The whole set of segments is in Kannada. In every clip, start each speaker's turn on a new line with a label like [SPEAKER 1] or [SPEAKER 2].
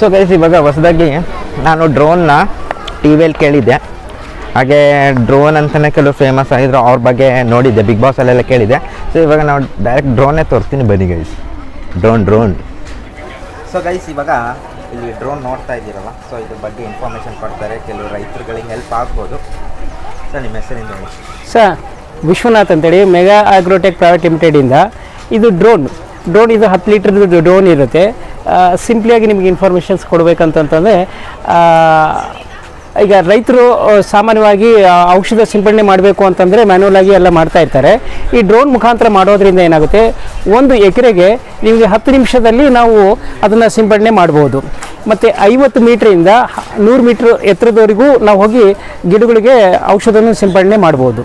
[SPEAKER 1] ಸೊ ಗೈಸ್ ಇವಾಗ ಹೊಸದಾಗಿ ನಾನು ಡ್ರೋನ್ನ ಟಿ ವಿಯಲ್ಲಿ ಕೇಳಿದ್ದೆ. ಹಾಗೆ ಡ್ರೋನ್ ಅಂತಲೇ ಕೆಲವು ಫೇಮಸ್ ಆಗಿದ್ರು ಅವ್ರ ಬಗ್ಗೆ ನೋಡಿದ್ದೆ ಬಿಗ್ ಬಾಸಲ್ಲೆಲ್ಲ ಕೇಳಿದ್ದೆ. ಸೊ ಇವಾಗ ನಾವು ಡೈರೆಕ್ಟ್ ಡ್ರೋನೇ ತೋರಿಸ್ತೀನಿ ಬನ್ನಿ guys drone drone so guys ಇವಾಗ ಇಲ್ಲಿ ಡ್ರೋನ್ ನೋಡ್ತಾ ಇದ್ದೀರಲ್ಲ ಸೊ ಇದ್ರ ಬಗ್ಗೆ ಇನ್ಫಾರ್ಮೇಷನ್ ಕೊಡ್ತಾರೆ. ಕೆಲವು ರೈತರುಗಳಿಗೆ ಹೆಲ್ಪ್ ಆಗ್ಬೋದು. ಸರ್ ನಿಮ್ಮ ಹೆಸರಿಂದ
[SPEAKER 2] ಸರ್ ವಿಶ್ವನಾಥ್ ಅಂತೇಳಿ ಮೆಗಾ ಆಗ್ರೋಟೆಕ್ ಪ್ರೈವೇಟ್ ಲಿಮಿಟೆಡಿಂದ ಇದು. ಡ್ರೋನ್ ಡ್ರೋನ್ ಇದು ಹತ್ತು ಲೀಟ್ರದ್ದು ಡ್ರೋನ್ ಇರುತ್ತೆ. ಸಿಂಪ್ಲಿಯಾಗಿ ನಿಮಗೆ ಇನ್ಫಾರ್ಮೇಷನ್ಸ್ ಕೊಡಬೇಕಂತಂತಂದರೆ ಈಗ ರೈತರು ಸಾಮಾನ್ಯವಾಗಿ ಔಷಧ ಸಿಂಪಡಣೆ ಮಾಡಬೇಕು ಅಂತಂದರೆ ಆಗಿ ಎಲ್ಲ ಮಾಡ್ತಾ ಇರ್ತಾರೆ. ಈ ಡ್ರೋನ್ ಮುಖಾಂತರ ಮಾಡೋದ್ರಿಂದ ಏನಾಗುತ್ತೆ? ಒಂದು ಎಕರೆಗೆ ನಿಮಗೆ ಹತ್ತು ನಿಮಿಷದಲ್ಲಿ ನಾವು ಅದನ್ನು ಸಿಂಪಡಣೆ ಮಾಡ್ಬೋದು. ಮತ್ತು ಐವತ್ತು ಮೀಟ್ರಿಂದ ನೂರು ಮೀಟ್ರ್ ಎತ್ತರದವರೆಗೂ ನಾವು ಹೋಗಿ ಗಿಡಗಳಿಗೆ ಔಷಧನ ಸಿಂಪಡಣೆ ಮಾಡ್ಬೋದು.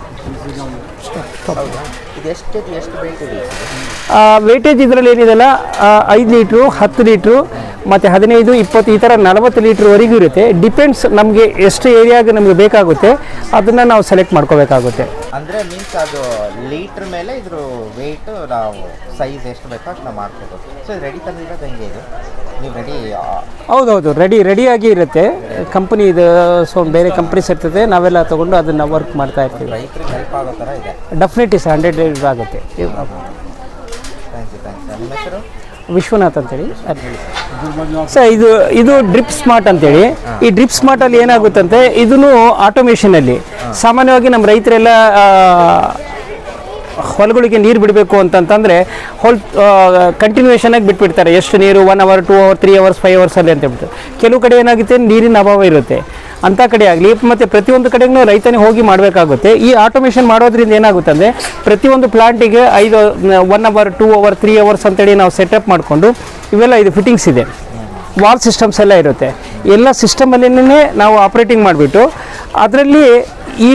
[SPEAKER 1] ಎಷ್ಟು ಎಷ್ಟು
[SPEAKER 2] ವೇಟೇಜ್ ಇದರಲ್ಲಿ ಏನಿದೆಲ್ಲ? ಐದು ಲೀಟ್ರು ಹತ್ತು ಲೀಟ್ರು ಮತ್ತು ಹದಿನೈದು ಇಪ್ಪತ್ತು ಈ ಥರ ನಲವತ್ತು ಲೀಟ್ರ್ವರೆಗೂ ಇರುತ್ತೆ. ಡಿಪೆಂಡ್ಸ್ ನಮಗೆ ಎಷ್ಟು ಏರಿಯಾಗೆ ನಮಗೆ ಬೇಕಾಗುತ್ತೆ. ಅದನ್ನು ನಾವು ಸೆಲೆಕ್ಟ್ ಮಾಡ್ಕೋಬೇಕಾಗುತ್ತೆ.
[SPEAKER 1] ಅಂದರೆ ಮೀನ್ಸ್ ಅದು ಲೀಟ್ರ್ ಮೇಲೆ ಇದ್ರ ವೆಯ್ಟ್ ನಾವು ಸೈಜ್ ಎಷ್ಟು ಬೇಕೋ ಅದನ್ನ ಮಾಡ್ಕೋಬೇಕು ಸೊ ರೆಡಿ ತಂದಿರೋದು ಹೆಂಗೆ ಇದು? ನೀವು ರೆಡಿ
[SPEAKER 2] ಹೌದೌದು ರೆಡಿ ರೆಡಿಯಾಗಿ ಇರುತ್ತೆ. ಕಂಪ್ನಿ ಇದು ಸೊ ಬೇರೆ ಕಂಪ್ನೀಸ್ ಇರ್ತದೆ ನಾವೆಲ್ಲ ತೊಗೊಂಡು ಅದನ್ನು ವರ್ಕ್ ಮಾಡ್ತಾ ಇರ್ತೀವಿ. ಡೆಫಿನೆಟ್ಲಿ ಸರ್ ಹಂಡ್ರೆಡ್ ಆಗುತ್ತೆ.
[SPEAKER 1] ನಿಮ್ಮ ಹೆಸರು?
[SPEAKER 2] ವಿಶ್ವನಾಥ್ ಅಂತೇಳಿ. ಸರ್ ಇದು ಇದು ಡ್ರಿಪ್ ಸ್ಮಾರ್ಟ್ ಅಂತೇಳಿ. ಈ ಡ್ರಿಪ್ ಸ್ಮಾರ್ಟ್ ಅಲ್ಲಿ ಏನಾಗುತ್ತಂತೆ? ಇದನ್ನು ಆಟೋಮೇಷನಲ್ಲಿ ಸಾಮಾನ್ಯವಾಗಿ ನಮ್ಮ ರೈತರೆಲ್ಲ ಹೊಲಗಳಿಗೆ ನೀರು ಬಿಡಬೇಕು ಅಂತಂತಂದರೆ ಹೊಲ್ ಕಂಟಿನ್ಯೂಷನ್ ಆಗಿ ಬಿಟ್ಬಿಡ್ತಾರೆ. ಎಷ್ಟು ನೀರು one hour two hour three hours five ಅವರ್ಸಲ್ಲಿ ಅಂತ ಹೇಳ್ಬಿಟ್ಟು ಕೆಲವು ಕಡೆ ಏನಾಗುತ್ತೆ, ನೀರಿನ ಅಭಾವ ಇರುತ್ತೆ. ಅಂಥ ಕಡೆ ಆಗಲಿ, ಮತ್ತು ಪ್ರತಿಯೊಂದು ಕಡೆಗೂ ರೈತನೇ ಹೋಗಿ ಮಾಡಬೇಕಾಗುತ್ತೆ. ಈ ಆಟೋಮೇಷನ್ ಮಾಡೋದ್ರಿಂದ ಏನಾಗುತ್ತೆ ಅಂದರೆ, ಪ್ರತಿಯೊಂದು ಪ್ಲಾಂಟಿಗೆ ಐದು one hour two hour three hours ಅಂತೇಳಿ ನಾವು ಸೆಟಪ್ ಮಾಡಿಕೊಂಡು, ಇವೆಲ್ಲ ಇದು ಫಿಟ್ಟಿಂಗ್ಸ್ ಇದೆ. ವಾಲ್ ಸಿಸ್ಟಮ್ಸ್ ಎಲ್ಲ ಇರುತ್ತೆ. ಎಲ್ಲ ಸಿಸ್ಟಮಲ್ಲಿನೇ ನಾವು ಆಪ್ರೇಟಿಂಗ್ ಮಾಡಿಬಿಟ್ಟು, ಅದರಲ್ಲಿ ಈ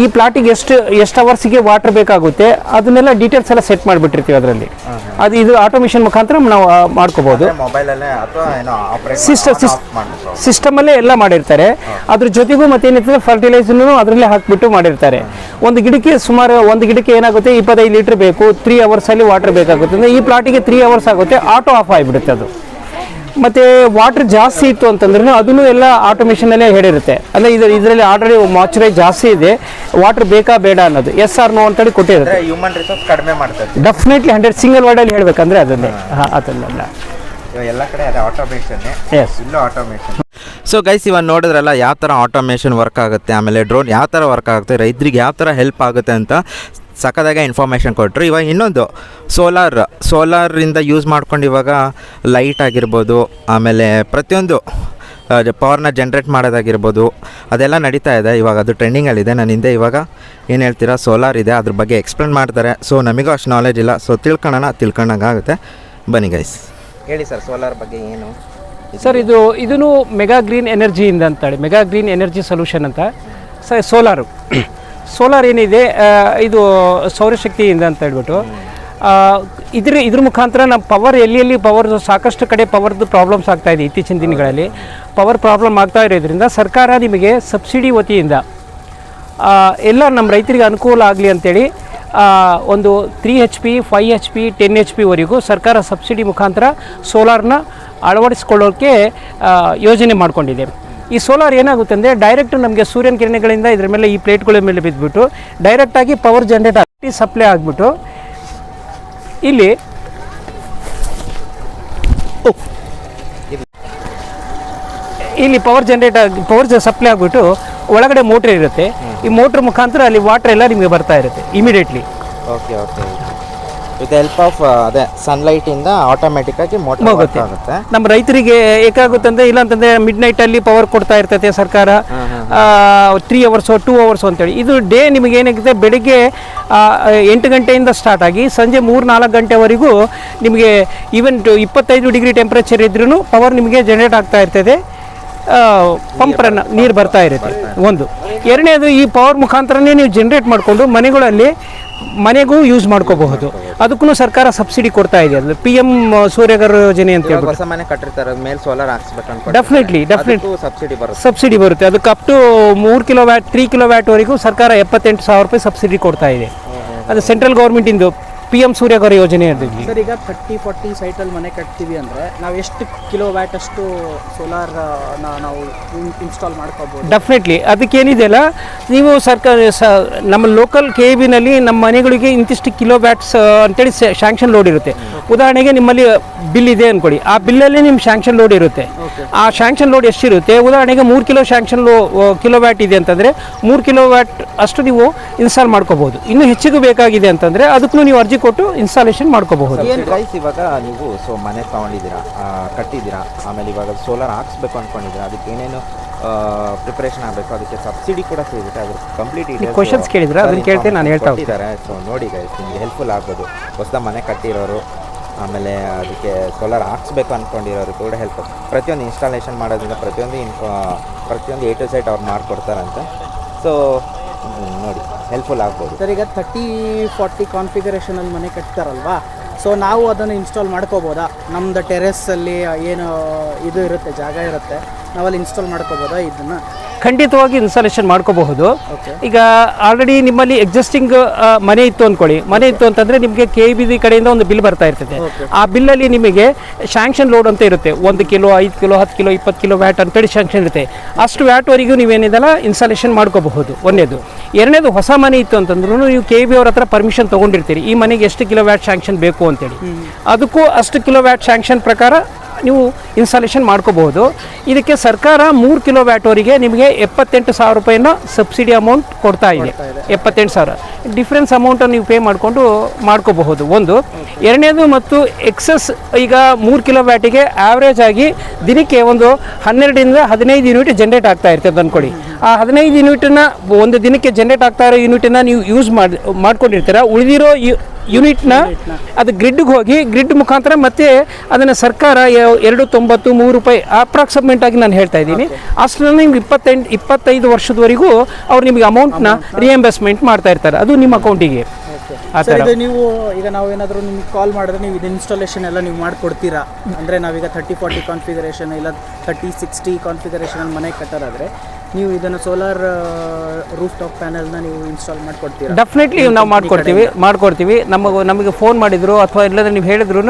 [SPEAKER 2] ಈ ಪ್ಲಾಟಿಗೆ ಎಷ್ಟು ಎಷ್ಟು ಅವರ್ಸಿಗೆ ವಾಟರ್ ಬೇಕಾಗುತ್ತೆ ಅದನ್ನೆಲ್ಲ ಡೀಟೇಲ್ಸ್ ಎಲ್ಲ ಸೆಟ್ ಮಾಡಿಬಿಟ್ಟಿರ್ತೀವಿ ಅದರಲ್ಲಿ. ಅದು ಇದು ಆಟೋಮೇಷನ್ ಮುಖಾಂತರ ನಾವು
[SPEAKER 1] ಮಾಡ್ಕೋಬಹುದು
[SPEAKER 2] ಸಿಸ್ಟಮ್ ಸಿಸ್ಟಮಲ್ಲೇ ಎಲ್ಲ ಮಾಡಿರ್ತಾರೆ. ಅದ್ರ ಜೊತೆಗೂ ಮತ್ತೇನಿರ್ತದೆ ಫರ್ಟಿಲೈಸರ್ನು ಅದರಲ್ಲೇ ಹಾಕಿಬಿಟ್ಟು ಮಾಡಿರ್ತಾರೆ. ಒಂದು ಗಿಡಕ್ಕೆ ಸುಮಾರು ಒಂದು ಗಿಡಕ್ಕೆ ಏನಾಗುತ್ತೆ ಇಪ್ಪತ್ತೈದು ಲೀಟ್ರ್ ಬೇಕು ತ್ರೀ ಅವರ್ಸಲ್ಲಿ ವಾಟರ್ ಬೇಕಾಗುತ್ತೆ. ಅಂದರೆ ಈ ಪ್ಲಾಟಿಗೆ ತ್ರೀ ಅವರ್ಸ್ ಆಗುತ್ತೆ ಆಟೋ ಆಫ್ ಆಗಿಬಿಡುತ್ತೆ ಅದು. ಮತ್ತು ವಾಟರ್ ಜಾಸ್ತಿ ಇತ್ತು ಅಂತಂದ್ರೂ ಅದನ್ನು ಎಲ್ಲ ಆಟೋಮೇಷನಲ್ಲೇ ಹೇಳಿರುತ್ತೆ. ಅಂದರೆ ಇದರ ಇದರಲ್ಲಿ ಆಲ್ರೆಡಿ ಮಾಚುರೈಸ್ ಜಾಸ್ತಿ ಇದೆ. ವಾಟರ್ ಬೇಕಾ ಬೇಡ ಅನ್ನೋದು. ಎಸ್ ಆರ್ ನೋ ಅಂತೇಳಿ ಕೊಟ್ಟಿರುತ್ತೆ.
[SPEAKER 1] ಅಂದರೆ ಹ್ಯೂಮನ್ ರಿಸೋರ್ಸ್ ಕಡಿಮೆ ಮಾಡ್ತಾರೆ
[SPEAKER 2] ಡೆಫಿನೆಟ್ಲಿ ಹಂಡ್ರೆಡ್ ಸಿಂಗಲ್ ವರ್ಡಲ್ಲಿ ಹೇಳ್ಬೇಕಂದ್ರೆ ಅದನ್ನೇ. ಹಾಂ. ಅದನ್ನೆಲ್ಲ.
[SPEAKER 1] ಎಲ್ಲ ಕಡೆ ಅದೇ ಆಟೋಮೇಷನ್
[SPEAKER 2] ಎಸ್
[SPEAKER 1] ಇಲ್ಲೂ ಆಟೋಮೇಷನ್ ಸೊ ಗೈಸ್ ಇವಾಗ ನೋಡಿದ್ರಲ್ಲ ಯಾವ ಥರ ಆಟೋಮೇಷನ್ ವರ್ಕ್ ಆಗುತ್ತೆ? ಆಮೇಲೆ ಡ್ರೋನ್ ಯಾವ ಥರ ವರ್ಕ್ ಆಗುತ್ತೆ? ರೈತರಿಗೆ ಯಾವ ಥರ ಹೆಲ್ಪ್ ಆಗುತ್ತೆ ಅಂತ ಸಖತ್ತಾಗೆ ಇನ್ಫಾರ್ಮೇಷನ್ ಕೊಟ್ಟರು ಇವಾಗ ಇನ್ನೊಂದು ಸೋಲಾರ್ ಸೋಲಾರಿಂದ ಯೂಸ್ ಮಾಡ್ಕೊಂಡು ಇವಾಗ ಲೈಟ್ ಆಗಿರ್ಬೋದು ಆಮೇಲೆ ಪ್ರತಿಯೊಂದು ಪವರ್ನ ಜನ್ರೇಟ್ ಮಾಡೋದಾಗಿರ್ಬೋದು ಅದೆಲ್ಲ ನಡೀತಾ ಇದೆ. ಇವಾಗ ಅದು ಟ್ರೆಂಡಿಂಗಲ್ಲಿದೆ ನಾನು ಹಿಂದೆ ಇವಾಗ ಏನು ಹೇಳ್ತೀರಾ ಸೋಲಾರ್ ಇದೆ. ಅದ್ರ ಬಗ್ಗೆ ಎಕ್ಸ್ಪ್ಲೇನ್ ಮಾಡ್ತಾರೆ. ಸೊ ನಮಗೂ ಅಷ್ಟು ನಾಲೆಜ್ ಇಲ್ಲ. ಸೊ ತಿಳ್ಕೊಳ್ಳೋಣ ತಿಳ್ಕೊಂಡಂಗಾಗುತ್ತೆ ಬನ್ನಿ ಗೈಸ್ ಹೇಳಿ ಸರ್ ಸೋಲಾರ್ ಬಗ್ಗೆ ಏನು?
[SPEAKER 2] ಸರ್ ಇದು ಇದೂ ಮೆಗಾ ಗ್ರೀನ್ ಎನರ್ಜಿಯಿಂದ ಅಂತೇಳಿ. ಮೆಗಾ ಗ್ರೀನ್ ಎನರ್ಜಿ ಸೊಲ್ಯೂಷನ್ ಅಂತ. ಸರ್ ಸೋಲಾರು ಸೋಲಾರ್ ಏನಿದೆ ಇದು ಸೌರಶಕ್ತಿಯಿಂದ ಅಂತ ಹೇಳ್ಬಿಟ್ಟು. ಇದ್ರ ಇದ್ರ ಮುಖಾಂತರ ನಮ್ಮ ಪವರ್ ಎಲ್ಲಿ ಎಲ್ಲಿ ಪವರ್ ಸಾಕಷ್ಟು ಕಡೆ ಪವರ್ದು ಪ್ರಾಬ್ಲಮ್ಸ್ ಆಗ್ತಾ ಇದೆ ಇತ್ತೀಚಿನ ದಿನಗಳಲ್ಲಿ. ಪವರ್ ಪ್ರಾಬ್ಲಮ್ ಆಗ್ತಾ ಇರೋದ್ರಿಂದ ಸರ್ಕಾರ ನಿಮಗೆ ಸಬ್ಸಿಡಿ ವತಿಯಿಂದ ಎಲ್ಲ ನಮ್ಮ ರೈತರಿಗೆ ಅನುಕೂಲ ಆಗಲಿ ಅಂತೇಳಿ ಒಂದು three H P five H P ten H ಪಿವರೆಗೂ ಸರ್ಕಾರ ಸಬ್ಸಿಡಿ ಮುಖಾಂತರ ಸೋಲಾರ್ನ ಅಳವಡಿಸ್ಕೊಳ್ಳೋಕ್ಕೆ ಯೋಜನೆ ಮಾಡಿಕೊಂಡಿದೆ. ಈ ಸೋಲಾರ್ ಏನಾಗುತ್ತೆ ಅಂದರೆ ಡೈರೆಕ್ಟ್ ನಮಗೆ ಸೂರ್ಯನ ಕಿರಣಗಳಿಂದ ಇದ್ರ ಮೇಲೆ ಈ ಪ್ಲೇಟ್ಗಳ ಮೇಲೆ ಬಿದ್ದುಬಿಟ್ಟು ಡೈರೆಕ್ಟಾಗಿ ಪವರ್ ಜನ್ರೇಟ್ ಆಗಿ ಸಪ್ಲೈ ಆಗಿಬಿಟ್ಟು ಇಲ್ಲಿ. ಇಲ್ಲಿ ಪವರ್ ಜನ್ರೇಟ್ ಆಗಿ ಪವರ್ ಸಪ್ಲೈ ಆಗಿಬಿಟ್ಟು ಒಳಗಡೆ ಮೋಟ್ರ್ ಇರುತ್ತೆ. ಈ ಮೋಟ್ರ್ ಮುಖಾಂತರ ಅಲ್ಲಿ ವಾಟರ್ ಎಲ್ಲ ನಿಮಗೆ ಬರ್ತಾ ಇರುತ್ತೆ immediately
[SPEAKER 1] okay okay with help of ಅದೇ ಸನ್ಲೈಟಿಂದ ಆಟೋಮೆಟಿಕ್ಕಾಗಿ ಮೋಟರ್
[SPEAKER 2] ಹೋಗುತ್ತೆ.
[SPEAKER 1] ಆಗುತ್ತೆ.
[SPEAKER 2] ನಮ್ಮ ರೈತರಿಗೆ ಏಕಾಗುತ್ತಂದ್ರೆ ಇಲ್ಲ ಅಂತಂದ್ರೆ ಮಿಡ್ ಅಲ್ಲಿ ಪವರ್ ಕೊಡ್ತಾ ಇರ್ತೈತೆ ಸರ್ಕಾರ. ತ್ರೀ ಅವರ್ಸು ಟೂ ಅವರ್ಸು ಅಂತೇಳಿ ಇದು ಡೇ ನಿಮಗೆ ಏನಾಗುತ್ತೆ ಬೆಳಿಗ್ಗೆ ಎಂಟು ಗಂಟೆಯಿಂದ ಸ್ಟಾರ್ಟ್ ಆಗಿ ಸಂಜೆ ಮೂರು ನಾಲ್ಕು ಗಂಟೆವರೆಗೂ ನಿಮಗೆ ಈವನ್ ಇಪ್ಪತ್ತೈದು ಡಿಗ್ರಿ ಟೆಂಪ್ರೇಚರ್ ಇದ್ರೂ ಪವರ್ ನಿಮಗೆ ಜನರೇಟ್ ಆಗ್ತಾ ಇರ್ತದೆ ಪಂಪ್ರನ್ನು ನೀರು ಬರ್ತಾ ಇರುತ್ತೆ. ಒಂದು. ಎರಡನೇದು ಈ ಪವರ್ ಮುಖಾಂತರನೇ ನೀವು ಜನ್ರೇಟ್ ಮಾಡಿಕೊಂಡು ಮನೆಗಳಲ್ಲಿ ಮನೆಗೂ ಯೂಸ್ ಮಾಡ್ಕೋಬಹುದು. ಅದಕ್ಕೂ ಸರ್ಕಾರ ಸಬ್ಸಿಡಿ ಕೊಡ್ತಾ ಇದೆ. ಅದು ಪಿ ಎಂ ಸೂರ್ಯಗರ್ ಯೋಜನೆ ಅಂತ ಹೇಳ್ಬಿಟ್ಟು.
[SPEAKER 1] ಮನೆ ಕಟ್ಟಿರ್ತಾರೆ. ಮೇಲೆ ಸೋಲಾರ್ ಹಾಕ್ಸ್ಬೇಕು ಅನ್ಕೊಂಡು
[SPEAKER 2] ಡೆಫಿನೆಟ್ಲಿ ಡೆಫಿನೆಟ್
[SPEAKER 1] ಸಬ್ಸಿಡಿ ಬರುತ್ತೆ.
[SPEAKER 2] ಸಬ್ಸಿಡಿ ಬರುತ್ತೆ. ಅದಕ್ಕೆ ಅಪ್ ಟು ಮೂರು ಕಿಲೋ ವ್ಯಾಟ್ ತ್ರೀ ಕಿಲೋ ವ್ಯಾಟ್ವರೆಗೂ ಸರ್ಕಾರ ಎಪ್ಪತ್ತೆಂಟು ಸಾವಿರ ರೂಪಾಯಿ ಸಬ್ಸಿಡಿ ಕೊಡ್ತಾ ಇದೆ. ಅದು ಸೆಂಟ್ರಲ್ ಗೌರ್ಮೆಂಟಿಂದು ಪಿ ಎಂ ಸೂರ್ಯಗೌರ ಯೋಜನೆ ಇರಲಿ
[SPEAKER 3] ಸರ್ ಈಗ ಥರ್ಟಿ ಫಾರ್ಟಿ ಸೈಟಲ್ಲಿ ಮನೆ ಕಟ್ತೀವಿ ಅಂದರೆ ನಾವು ಎಷ್ಟು ಕಿಲೋ ವ್ಯಾಟ್ ಅಷ್ಟು ಸೋಲಾರ್ ನಾವು ಇನ್ಸ್ಟಾಲ್ ಮಾಡ್ಕೋಬೋದು?
[SPEAKER 2] ಡೆಫಿನೆಟ್ಲಿ ಅದಕ್ಕೇನಿದೆಯಲ್ಲ ನೀವು ಸರ್ಕಾರ ಸ ನಮ್ಮ ಲೋಕಲ್ ಕೆ ಬಿನಲ್ಲಿ ನಮ್ಮ ಮನೆಗಳಿಗೆ ಇಂತಿಷ್ಟು ಕಿಲೋ ವ್ಯಾಟ್ಸ್ ಅಂತೇಳಿ ಶ್ಯಾಂಕ್ಷನ್ ಲೋಡ್ ಇರುತ್ತೆ. ಉದಾಹರಣೆಗೆ ನಿಮ್ಮಲ್ಲಿ ಬಿಲ್ ಇದೆ ಅನ್ಕೊಡಿ. ಆ ಬಿಲ್ಲಲ್ಲಿ ನಿಮ್ಮ ಶಾಂಕ್ಷನ್ ಲೋಡ್ ಇರುತ್ತೆ. ಆ ಶಾಂಕ್ಷನ್ ಲೋಡ್ ಎಷ್ಟಿರುತ್ತೆ? ಉದಾಹರಣೆಗೆ ಮೂರು kilo sanction low kilowatt ಇದೆ ಅಂತಂದರೆ ಮೂರು ಕಿಲೋ ವ್ಯಾಟ್ ಅಷ್ಟು ನೀವು ಇನ್ಸ್ಟಾಲ್ ಮಾಡ್ಕೋಬಹುದು. ಇನ್ನು ಹೆಚ್ಚಿಗೆ ಬೇಕಾಗಿದೆ ಅಂತಂದರೆ ಅದಕ್ಕೂ ನೀವು ಅರ್ಜಿ ಕೊಟ್ಟು ಇನ್ಸ್ಟಾಲೇಷನ್ ಮಾಡ್ಕೋಬಹುದು.
[SPEAKER 1] ಗೈಸ್ ಇವಾಗ ನೀವು ಸೊ ಮನೆ ತೊಗೊಂಡಿದ್ದೀರಾ ಕಟ್ಟಿದ್ದೀರಾ ಆಮೇಲೆ ಇವಾಗ ಸೋಲಾರ್ ಹಾಕ್ಸ್ಬೇಕು ಅಂದ್ಕೊಂಡಿದ್ದೀರಾ ಅದಕ್ಕೆ ಏನೇನು ಪ್ರಿಪರೇಷನ್ ಆಗಬೇಕು ಅದಕ್ಕೆ ಸಬ್ಸಿಡಿ ಕೂಡ ಸಿಗುತ್ತೆ ಅದ್ರ ಕಂಪ್ಲೀಟ್
[SPEAKER 2] ಕ್ವಶನ್ಸ್ ಕೇಳಿದ್ರೆ? ಅದನ್ನ ಕೇಳ್ತೀನಿ, ನಾನು ಹೇಳ್ತಾ
[SPEAKER 1] ಹೋಗ್ತಾರೆ ಸೊ ನೋಡಿ ಗೈಸ್ ನಿಮಗೆ ಹೆಲ್ಪ್ಫುಲ್ ಆಗ್ಬೋದು. ಹೊಸದ ಮನೆ ಕಟ್ಟಿರೋರು ಆಮೇಲೆ ಅದಕ್ಕೆ ಸೋಲಾರ್ ಹಾಕ್ಸ್ಬೇಕು ಅಂದ್ಕೊಂಡಿರೋರು ಕೂಡ ಹೆಲ್ಪ್ ಪ್ರತಿಯೊಂದು ಇನ್ಸ್ಟಾಲೇಷನ್ ಮಾಡೋದ್ರಿಂದ ಪ್ರತಿಯೊಂದು ಇನ್ಫೋ ಪ್ರತಿಯೊಂದು ಏ ಟು ಸೈಟ್ ಅವ್ರು ಮಾಡಿಕೊಡ್ತಾರಂತೆ. ಸೊ ನೋಡಿ ಹೆಲ್ಪ್ಫುಲ್ ಆಗ್ಬೋದು.
[SPEAKER 3] ಸರ್ ಈಗ ಥರ್ಟಿ ಫಾರ್ಟಿ ಕಾನ್ಫಿಗರೇಷನಲ್ಲಿ ಮನೆ ಕಟ್ತಾರಲ್ವಾ? ಸೊ ನಾವು ಅದನ್ನು ಇನ್ಸ್ಟಾಲ್ ಮಾಡ್ಕೋಬೋದಾ? ನಮ್ಮದು ಟೆರೆಸ್ಸಲ್ಲಿ ಏನು ಇದು ಇರುತ್ತೆ, ಜಾಗ ಇರುತ್ತೆ, ನಾವಲ್ಲಿ ಇನ್ಸ್ಟಾಲ್ ಮಾಡ್ಕೋಬೋದಾ ಇದನ್ನು?
[SPEAKER 2] ಖಂಡಿತವಾಗಿ ಇನ್ಸ್ಟಾಲೇಷನ್ ಮಾಡ್ಕೋಬಹುದು. ಈಗ ಆಲ್ರೆಡಿ ನಿಮ್ಮಲ್ಲಿ ಎಕ್ಸಿಸ್ಟಿಂಗ್ ಮನೆ ಇತ್ತು ಅಂದ್ಕೊಳ್ಳಿ ಮನೆ ಇತ್ತು ಅಂತಂದ್ರೆ ನಿಮಗೆ ಕೆ ಬಿ ಬಿ ಕಡೆಯಿಂದ ಒಂದು ಬಿಲ್ ಬರ್ತಾ ಇರ್ತದೆ. ಆ ಬಿಲ್ಲಲ್ಲಿ ನಿಮಗೆ ಶಾಂಕ್ಷನ್ ಲೋಡ್ ಅಂತ ಇರುತ್ತೆ. ಒಂದು ಕಿಲೋ ಐದು ಕಿಲೋ ಹತ್ತು ಕಿಲೋ ಇಪ್ಪತ್ತು ಕಿಲೋ ವ್ಯಾಟ್ ಅಂತೇಳಿ ಶಾಂಕ್ಷನ್ ಇರುತ್ತೆ. ಅಷ್ಟು ವ್ಯಾಟ್ವರೆಗೂ ನೀವೇನಿದೆಲ್ಲ ಇನ್ಸ್ಟಾಲೇಷನ್ ಮಾಡ್ಕೋಬಹುದು. ಒಂದೇದು. ಎರಡನೇದು ಹೊಸ ಮನೆ ಇತ್ತು ಅಂತಂದ್ರೂ ನೀವು ಕೆ ಬಿ ಅವ್ರ ಹತ್ರ ಪರ್ಮಿಷನ್ ತೊಗೊಂಡಿರ್ತೀರಿ. ಈ ಮನೆಗೆ ಎಷ್ಟು ಕಿಲೋ ವ್ಯಾಟ್ ಶಾಂಕ್ಷನ್ ಬೇಕು ಅಂತೇಳಿ. ಅದಕ್ಕೂ ಅಷ್ಟು ಕಿಲೋ ವ್ಯಾಟ್ ಶಾಂಕ್ಷನ್ ಪ್ರಕಾರ ನೀವು ಇನ್ಸ್ಟಾಲೇಷನ್ ಮಾಡ್ಕೋಬಹುದು. ಇದಕ್ಕೆ ಸರ್ಕಾರ ಮೂರು ಕಿಲೋ ವ್ಯಾಟೋರಿಗೆ ನಿಮಗೆ ಎಪ್ಪತ್ತೆಂಟು ಸಾವಿರ ರೂಪಾಯಿನ ಸಬ್ಸಿಡಿ ಅಮೌಂಟ್ ಕೊಡ್ತಾ ಇದೆ. ಎಪ್ಪತ್ತೆಂಟು ಸಾವಿರ. ಡಿಫ್ರೆನ್ಸ್ ಅಮೌಂಟನ್ನು ನೀವು ಪೇ ಮಾಡಿಕೊಂಡು ಮಾಡ್ಕೋಬಹುದು. ಒಂದು ಎರಡನೇದು ಮತ್ತು ಎಕ್ಸಸ್ ಈಗ ಮೂರು ಕಿಲೋ ವ್ಯಾಟಿಗೆ ಆವ್ರೇಜ್ ಆಗಿ ದಿನಕ್ಕೆ ಒಂದು ಹನ್ನೆರಡರಿಂದ ಹದಿನೈದು ಯೂನಿಟ್ ಜನ್ರೇಟ್ ಆಗ್ತಾ ಇರ್ತದೆ ಅಂದ್ಕೊಳ್ಳಿ ಆ ಹದಿನೈದು ಯೂನಿಟನ್ನ ಒಂದು ದಿನಕ್ಕೆ ಜನ್ರೇಟ್ ಆಗ್ತಾ ಇರೋ ಯೂನಿಟನ್ನು ನೀವು ಯೂಸ್ ಮಾಡಿ ಮಾಡ್ಕೊಂಡಿರ್ತೀರ? ಉಳಿದಿರೋ ಯೂನಿಟ್ನ ಅದು ಗ್ರಿಡ್ಗೆ ಹೋಗಿ ಗ್ರಿಡ್ ಮುಖಾಂತರ ಮತ್ತೆ ಅದನ್ನು ಸರ್ಕಾರ ಎರಡು ತೊಂಬತ್ತು ಮೂರು ರೂಪಾಯಿ ಅಪ್ರಾಕ್ಸಿಮೇಟ್ ಆಗಿ ನಾನು ಹೇಳ್ತಾ ಇದ್ದೀನಿ. ಅಷ್ಟು ನಿಮ್ಗೆ ಇಪ್ಪತ್ತೆಂಟು ಇಪ್ಪತ್ತೈದು ವರ್ಷದವರೆಗೂ ಅವ್ರು ನಿಮಗೆ ಅಮೌಂಟ್ನ ರಿಯಂಬರ್ಸ್ಮೆಂಟ್ ಮಾಡ್ತಾ ಇರ್ತಾರೆ. ಅದು ನಿಮ್ಮ ಅಕೌಂಟಿಗೆ
[SPEAKER 3] ಇದು ನೀವು ಈಗ ನಾವೇನಾದರೂ ನಿಮ್ಗೆ ಕಾಲ್ ಮಾಡಿದ್ರೆ ನೀವು ಇದು ಇನ್ಸ್ಟಾಲೇಷನ್ ಎಲ್ಲ ನೀವು ಮಾಡಿಕೊಡ್ತೀರಾ? ಅಂದರೆ ನಾವೀಗ ಥರ್ಟಿ ಫಾರ್ಟಿ ಕಾನ್ಫಿಗರೇಷನ್ ಇಲ್ಲ ಥರ್ಟಿ ಸಿಕ್ಸ್ಟಿ ಕಾನ್ಫಿಗರೇಷನ್ ಮನೆ ಕಟ್ಟೋದಾದರೆ. ನೀವು ಇದನ್ನು ಸೋಲಾರ್ ರೂಫ್ ಟಾಪ್ ಪ್ಯಾನಲ್ನ ನೀವು ಇನ್ಸ್ಟಾಲ್ ಮಾಡಿಕೊಡ್ತೀರಾ?
[SPEAKER 2] ಡೆಫಿನೆಟ್ಲಿ ನಾವು ಮಾಡ್ಕೊಡ್ತೀವಿ ಮಾಡ್ಕೊಡ್ತೀವಿ. ನಮಗೆ ನಮಗೆ ಫೋನ್ ಮಾಡಿದ್ರು ಅಥವಾ ಇಲ್ಲದ್ರೆ ನೀವು ಹೇಳಿದ್ರು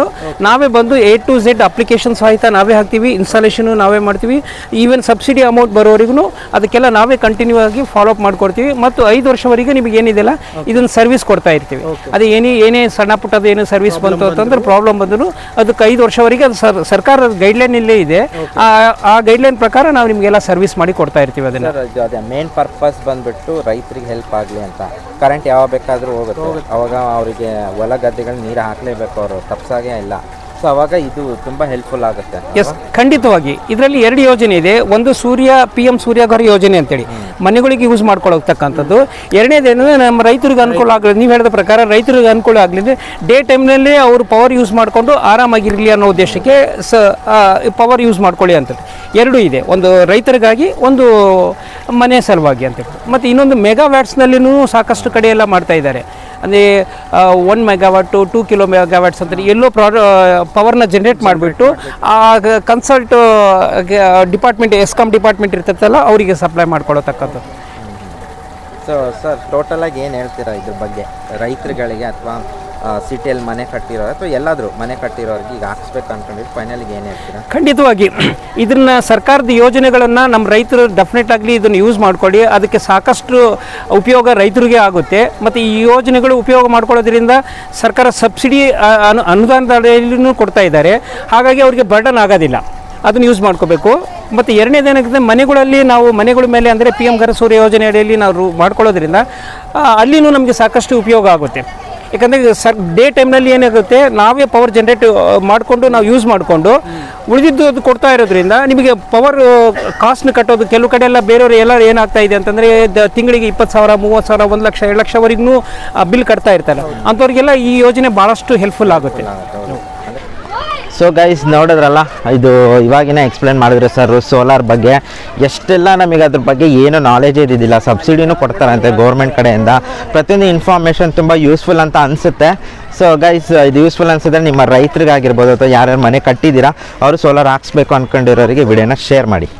[SPEAKER 2] ನಾವೇ ಬಂದು ಎ ಟು ಝೆಡ್ ಅಪ್ಲಿಕೇಶನ್ ಸಹಿತ ನಾವೇ ಹಾಕ್ತೀವಿ ಇನ್ಸ್ಟಾಲೇಷನು ನಾವೇ ಮಾಡ್ತೀವಿ. ಈವನ್ ಸಬ್ಸಿಡಿ ಅಮೌಂಟ್ ಬರೋವರೆಗೂ ಅದಕ್ಕೆಲ್ಲ ನಾವೇ ಕಂಟಿನ್ಯೂ ಆಗಿ ಫಾಲೋ ಅಪ್ ಮಾಡ್ಕೊಡ್ತೀವಿ. ಮತ್ತು ಐದು ವರ್ಷವರೆಗೆ ನಿಮಗೆ ಏನಿದೆಯಲ್ಲ ಇದನ್ನು ಸರ್ವಿಸ್ ಕೊಡ್ತಾ ಇರ್ತೀವಿ. ಅದು ಏನೇ ಏನೇ ಸಣ್ಣ ಪುಟ್ಟದ ಏನು ಸರ್ವಿಸ್ ಬಂತು ಅಂತಂದ್ರೆ ಪ್ರಾಬ್ಲಮ್ ಬಂದರೂ ಅದಕ್ಕೆ ಐದು ವರ್ಷವರೆಗೆ ಅದು ಸರ್ ಸರ್ಕಾರದ ಗೈಡ್ಲೈನ್ ಇಲ್ಲೇ ಇದೆ. ಆ ಗೈಡ್ಲೈನ್ ಪ್ರಕಾರ ನಾವು ನಿಮಗೆಲ್ಲ ಸರ್ವಿಸ್ ಮಾಡಿ ಕೊಡ್ತಾ ಇರ್ತೀವಿ ಅದನ್ನು
[SPEAKER 1] ಅದೇ ಮೇನ್ ಪರ್ಪಸ್ ಬಂದ್ಬಿಟ್ಟು ರೈತರಿಗೆ ಹೆಲ್ಪ್ ಆಗಲಿ ಅಂತ. ಕರೆಂಟ್ ಯಾವಾಗ ಬೇಕಾದರೂ ಹೋಗುತ್ತೆ. ಅವಾಗ ಅವರಿಗೆ ಹೊಲ ಗದ್ದೆಗಳು ನೀರು ಹಾಕಲೇಬೇಕು ಅವರು. ತಪ್ಪಿಸಾಗೇ ಇಲ್ಲ. ಸೊ ಅವಾಗ ಇದು ತುಂಬ ಹೆಲ್ಪ್ಫುಲ್ ಆಗುತ್ತೆ.
[SPEAKER 2] ಎಸ್ ಖಂಡಿತವಾಗಿ. ಇದರಲ್ಲಿ ಎರಡು ಯೋಜನೆ ಇದೆ. ಒಂದು ಸೂರ್ಯ ಪಿ ಎಂ ಸೂರ್ಯಘರ ಯೋಜನೆ ಅಂತೇಳಿ. ಮನೆಗಳಿಗೆ ಯೂಸ್ ಮಾಡ್ಕೊಳ್ಳೋಗ್ತಕ್ಕಂಥದ್ದು ಎರಡನೇದೇನಂದ್ರೆ ನಮ್ಮ ರೈತರಿಗೆ ಅನುಕೂಲ ಆಗಲಿ ನೀವು ಹೇಳಿದ ಪ್ರಕಾರ ರೈತರಿಗೆ ಅನುಕೂಲ ಆಗಲಿ ಡೇ ಟೈಮ್ನಲ್ಲಿ ಅವರು ಪವರ್ ಯೂಸ್ ಮಾಡಿಕೊಂಡು ಆರಾಮಾಗಿರಲಿ ಅನ್ನೋ ಉದ್ದೇಶಕ್ಕೆ ಸ ಪವರ್ ಯೂಸ್ ಮಾಡ್ಕೊಳ್ಳಿ ಅಂತ ಎರಡೂ ಇದೆ. ಒಂದು ರೈತರಿಗಾಗಿ ಒಂದು ಮನೆ ಸಲುವಾಗಿ ಅಂತ ಮತ್ತು ಇನ್ನೊಂದು ಮೆಗಾ ವ್ಯಾಟ್ಸ್ನಲ್ಲಿನೂ ಸಾಕಷ್ಟು ಕಡೆ ಎಲ್ಲ ಮಾಡ್ತಾ ಇದ್ದಾರೆ. ಅಂದರೆ one megawatt two kilo megawatts ಅಂತ ಎಲ್ಲೋ ಪ್ರಾ ಪವರ್ನ ಜನ್ರೇಟ್ ಮಾಡಿಬಿಟ್ಟು, ಆ ಕನ್ಸಲ್ಟ್ ಡಿಪಾರ್ಟ್ಮೆಂಟ್ ಎಸ್ಕಾಮ್ ಡಿಪಾರ್ಟ್ಮೆಂಟ್ ಇರ್ತೈತಲ್ಲ, ಅವರಿಗೆ ಸಪ್ಲೈ ಮಾಡ್ಕೊಳತಕ್ಕಂಥದ್ದು.
[SPEAKER 1] ಸೊ ಸರ್ ಟೋಟಲಾಗಿ ಏನು ಹೇಳ್ತೀರಾ ಇದ್ರ ಬಗ್ಗೆ? ರೈತರುಗಳಿಗೆ ಅಥವಾ ಸಿಟಿಯಲ್ಲಿ ಮನೆ ಕಟ್ಟಿರೋ, ಅಥವಾ ಎಲ್ಲಾದರೂ ಮನೆ ಕಟ್ಟಿರೋರಿಗೆ ಈಗ ಹಾಕ್ಸ್ಬೇಕು ಅನ್ಕೊಂಡಿದ್ದು ಫೈನಲಿಗೆ ಏನು ಹೇಳ್ತೀರಾ?
[SPEAKER 2] ಖಂಡಿತವಾಗಿ. ಇದನ್ನ ಸರ್ಕಾರದ ಯೋಜನೆಗಳನ್ನು ನಮ್ಮ ರೈತರು ಡೆಫಿನೆಟ್ ಆಗಲಿ ಇದನ್ನು ಯೂಸ್ ಮಾಡ್ಕೊಳ್ಳಿ. ಅದಕ್ಕೆ ಸಾಕಷ್ಟು ಉಪಯೋಗ ರೈತರಿಗೆ ಆಗುತ್ತೆ. ಮತ್ತು ಈ ಯೋಜನೆಗಳು ಉಪಯೋಗ ಮಾಡ್ಕೊಳ್ಳೋದ್ರಿಂದ ಸರ್ಕಾರ ಸಬ್ಸಿಡಿ ಅನು, ಅನುದಾನದ ಕೊಡ್ತಾ ಇದ್ದಾರೆ. ಹಾಗಾಗಿ ಅವರಿಗೆ ಬರ್ಡನ್ ಆಗೋದಿಲ್ಲ. ಅದನ್ನು ಯೂಸ್ ಮಾಡ್ಕೋಬೇಕು. ಮತ್ತು ಎರಡನೇದೇನಾಗುತ್ತೆ ಮನೆಗಳಲ್ಲಿ ನಾವು ಮನೆಗಳ ಮೇಲೆ ಅಂದರೆ ಪಿ ಎಂ ಘರ ಸೂರ್ಯ ಯೋಜನೆ ಅಡಿಯಲ್ಲಿ ನಾವು ಮಾಡ್ಕೊಳ್ಳೋದ್ರಿಂದ ಅಲ್ಲಿನೂ ನಮಗೆ ಸಾಕಷ್ಟು ಉಪಯೋಗ ಆಗುತ್ತೆ. ಯಾಕಂದರೆ ಸರ್ ಡೇ ಟೈಮ್ನಲ್ಲಿ ಏನಾಗುತ್ತೆ ನಾವೇ ಪವರ್ ಜನ್ರೇಟ್ ಮಾಡಿಕೊಂಡು ನಾವು ಯೂಸ್ ಮಾಡಿಕೊಂಡು ಉಳಿದಿದ್ದು ಅದು ಕೊಡ್ತಾ ಇರೋದ್ರಿಂದ ನಿಮಗೆ ಪವರ್ ಕಾಸ್ಟ್ನ ಕಟ್ಟೋದು ಕೆಲವು ಕಡೆ ಎಲ್ಲ ಬೇರೆಯವರು ಎಲ್ಲ ಏನಾಗ್ತಾ ಇದೆ ಅಂತಂದರೆ ತಿಂಗಳಿಗೆ ಇಪ್ಪತ್ತು ಸಾವಿರ ಮೂವತ್ತು ಸಾವಿರ ಒಂದು ಲಕ್ಷ ಎರಡು ಲಕ್ಷವರೆಗೂ ಬಿಲ್ ಕಟ್ತಾ ಇರ್ತಾರೆ. ಅಂಥವ್ರಿಗೆಲ್ಲ ಈ ಯೋಜನೆ ಭಾಳಷ್ಟು ಹೆಲ್ಪ್ಫುಲ್ ಆಗುತ್ತೆ.
[SPEAKER 1] ಸೊ ಗೈಸ್ ನೋಡಿದ್ರಲ್ಲ, ಇದು ಇವಾಗಿನ ಎಕ್ಸ್ಪ್ಲೇನ್ ಮಾಡಿದ್ರು ಸರ್ ಸೋಲಾರ್ ಬಗ್ಗೆ. ಎಷ್ಟೆಲ್ಲ ನಮಗೆ ಅದ್ರ ಬಗ್ಗೆ ಏನು ನಾಲೆಜ್ ಇದ್ದಿದ್ದಿಲ್ಲ ಸಬ್ಸಿಡಿನೂ ಕೊಡ್ತಾರಂತೆ ಗೌರ್ಮೆಂಟ್ ಕಡೆಯಿಂದ. ಪ್ರತಿಯೊಂದು ಇನ್ಫಾರ್ಮೇಷನ್ ತುಂಬ ಯೂಸ್ಫುಲ್ ಅಂತ ಅನಿಸುತ್ತೆ. ಸೊ ಗೈಸ್ ಇದು ಯೂಸ್ಫುಲ್ ಅನಿಸಿದ್ರೆ ನಿಮ್ಮ ರೈತರಿಗಾಗಿರ್ಬೋದು ಅಥವಾ ಯಾರ್ಯಾರು ಮನೆ ಕಟ್ಟಿದ್ದೀರಾ, ಅವರು ಸೋಲಾರ್ ಹಾಕ್ಸ್ಬೇಕು ಅಂದ್ಕೊಂಡಿರೋರಿಗೆ ವಿಡಿಯೋನ ಶೇರ್ ಮಾಡಿ.